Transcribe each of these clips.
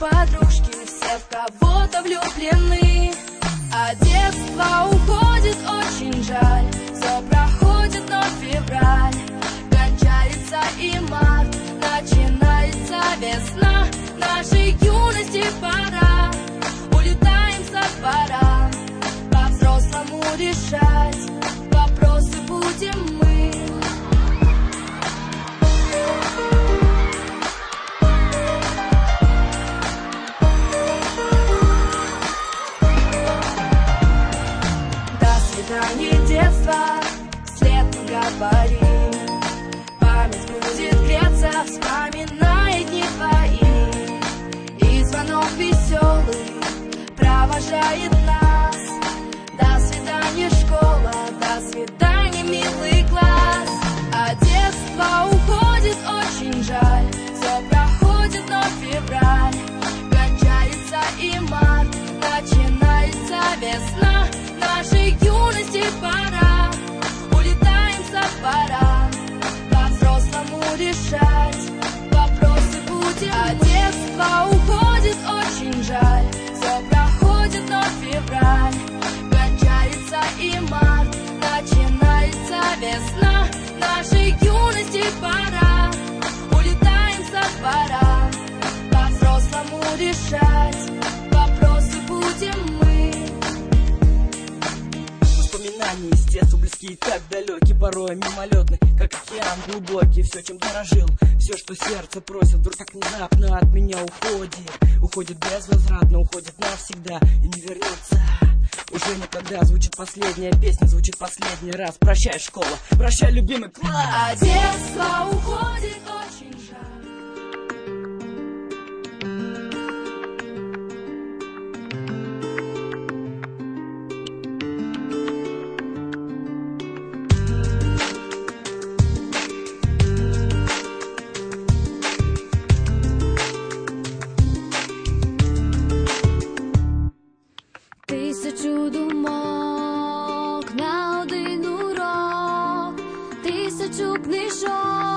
подружки, все в кого-то влюблены. А детство уходит очень жаль, все проходит, но февраль. Кончается и март, начинается весна, нашей юности пора. Провожает нас. До свидания, школа, до свидания, пора. Улетаем со двора. По-взрослому решать вопросы будем мы. Воспоминания из детства близкие, так далеки, порой мимолетны, как океан глубокий, все, чем дорожил, все, что сердце просит, вдруг так внезапно от меня уходит, уходит безвозвратно, уходит навсегда и не вернется. Уже никогда звучит последняя песня, звучит последний раз. Прощай, школа, прощай, любимый класс. А детство уходит очень Тисячу думок на один урок, тисячу книжок,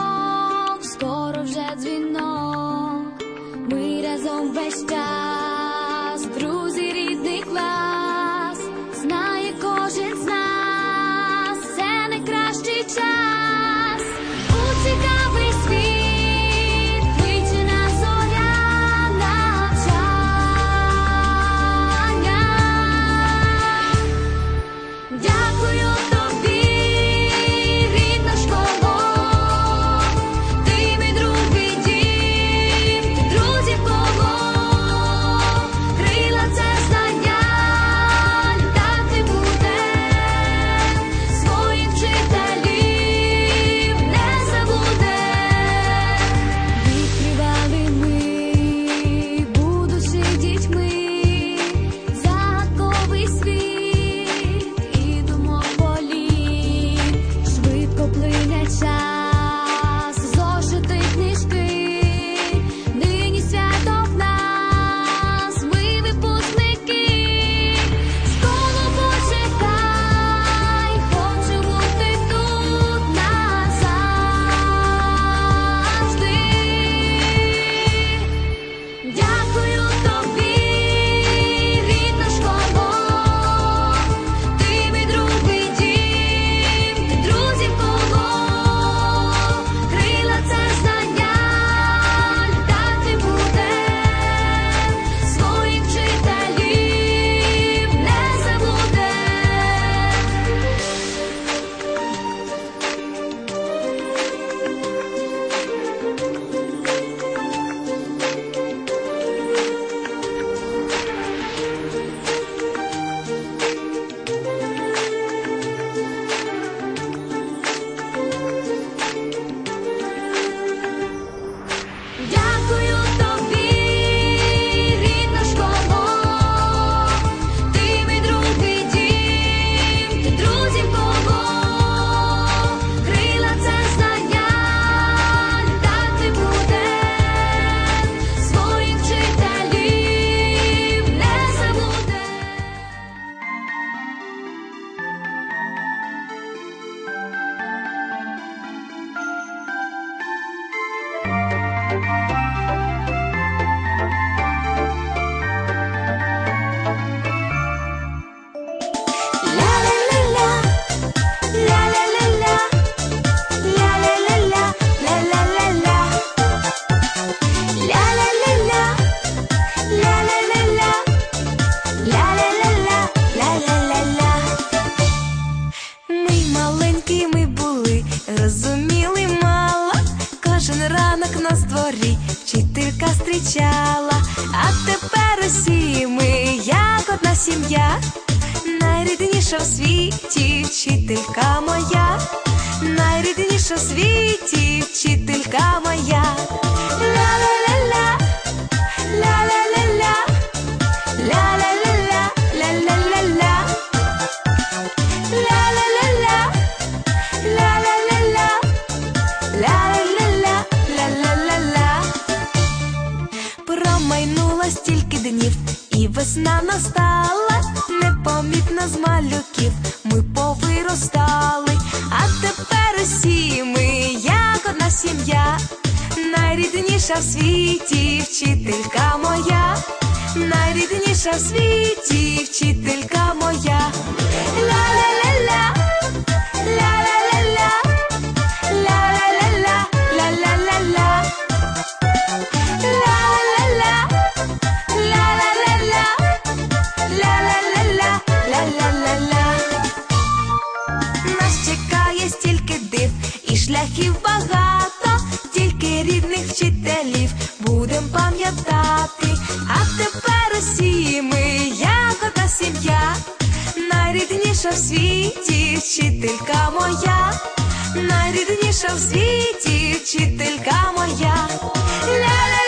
зрозуміли мало, кожен ранок на дворі вчителька зустрічала а тепер усі ми, як одна сім'я, найрідніша в світі вчителька моя, найрідніша в світі вчителька моя. Непомітно з малюків ми повиростали, а тепер усі ми як одна сім'я, найрідніша в світі вчителька моя, найрідніша в світі вчителька моя. Ля-ля-ля-ля, ля-ля-ля-ля, найрідніша в світі вчителька моя, найрідніша в світі вчителька моя. Ля-ля-ля-ля,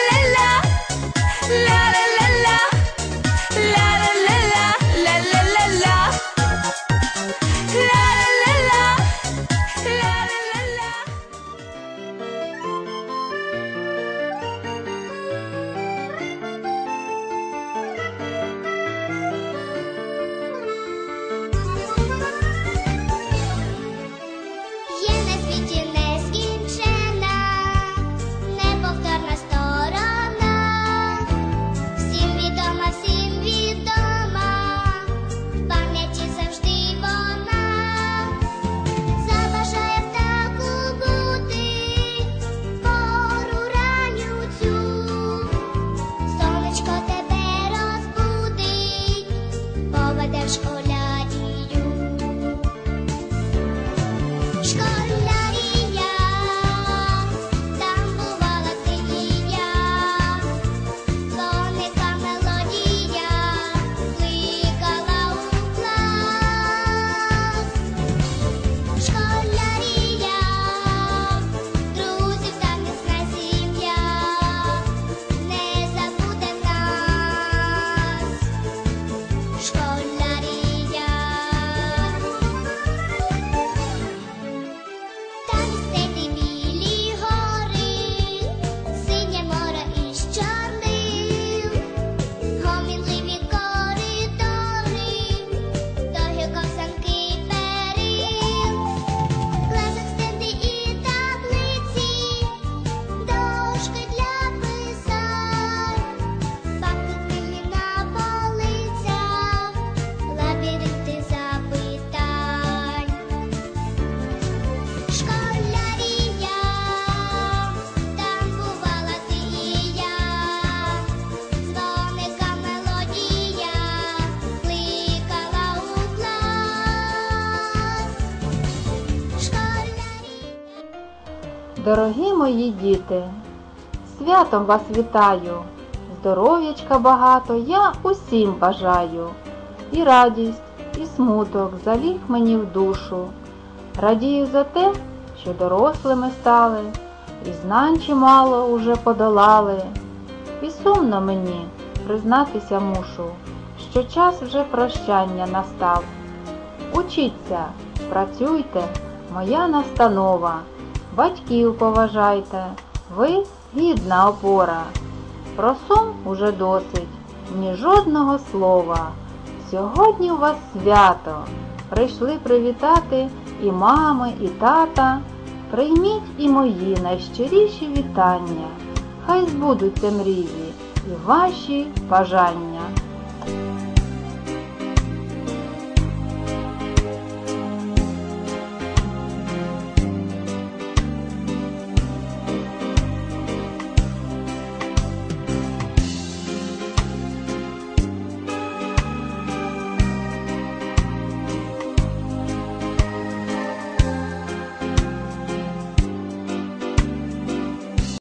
Дорогі мої діти, святом вас вітаю, здоров'ячка багато я усім бажаю, і радість, і смуток заліг мені в душу. Радію за те, що дорослими стали, і знань чимало уже подолали. І сумно мені признатися мушу, що час вже прощання настав. Учіться, працюйте, моя настанова. Батьків поважайте, ви гідна опора. Про сум уже досить, ні жодного слова. Сьогодні у вас свято. Прийшли привітати і мами, і тата. Прийміть і мої найщиріші вітання. Хай збудуться мрії і ваші бажання.